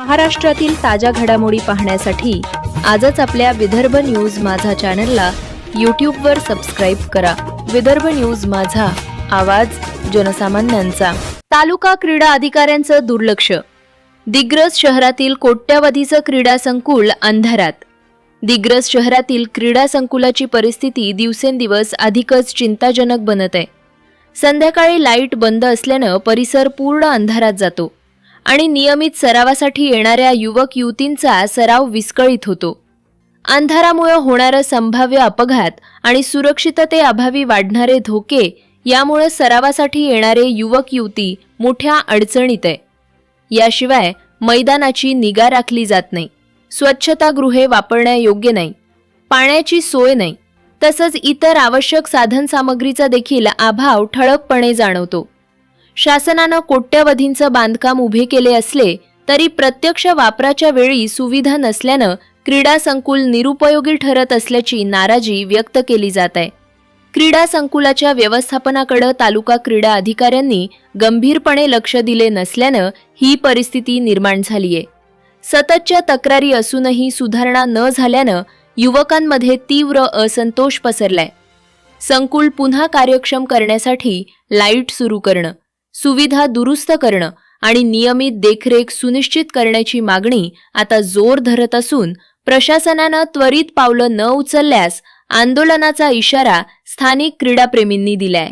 महाराष्ट्रातील ताज्या घडामोडी पाहण्यासाठी आजच आपल्या विदर्भ न्यूज माझा चॅनलला यूट्यूबवर सबस्क्राईब करा. विदर्भ न्यूज माझा आवाज जनसामान्यांचा. तालुका क्रीडा अधिकाऱ्यांचं दुर्लक्ष. दिग्रस शहरातील कोट्यावधीचं क्रीडा संकुल अंधारात. दिग्रस शहरातील क्रीडा संकुलाची परिस्थिती दिवसेंदिवस अधिकच चिंताजनक बनत आहे. संध्याकाळी लाइट बंद असल्यानं परिसर पूर्ण अंधारात जातो. आणि नियमित सरावासाठी येणाऱ्या युवक युवतींचा सराव विस्कळीत होतो. अंधारामुळे होणारं संभाव्य अपघात आणि सुरक्षिततेअभावी वाढणारे धोके यामुळे सरावासाठी येणारे युवक युवती मोठ्या अडचणीत आहे. याशिवाय मैदानाची निगा राखली जात नाही. स्वच्छतागृहे वापरण्यायोग्य नाही. पाण्याची सोय नाही. तसंच इतर आवश्यक साधनसामग्रीचा देखील अभाव ठळकपणे जाणवतो. शासनानं कोट्यवधींचं बांधकाम उभे केले असले तरी प्रत्यक्ष वापराच्या वेळी सुविधा नसल्यानं क्रीडा संकुल निरुपयोगी ठरत असल्याची नाराजी व्यक्त केली जात आहे. क्रीडा संकुलाच्या व्यवस्थापनाकडे तालुका क्रीडा अधिकाऱ्यांनी गंभीरपणे लक्ष दिले नसल्यानं ही परिस्थिती निर्माण झालीय. सततच्या तक्रारी असूनही सुधारणा न झाल्यानं युवकांमध्ये तीव्र असंतोष पसरलाय. संकुल पुन्हा कार्यक्षम करण्यासाठी लाइट सुरू करणं सुविधा दुरुस्त करणं आणि नियमित देखरेख सुनिश्चित करण्याची मागणी आता जोर धरत असून प्रशासनानं त्वरित पावलं न उचलल्यास आंदोलनाचा इशारा स्थानिक क्रीडाप्रेमींनी दिलाय.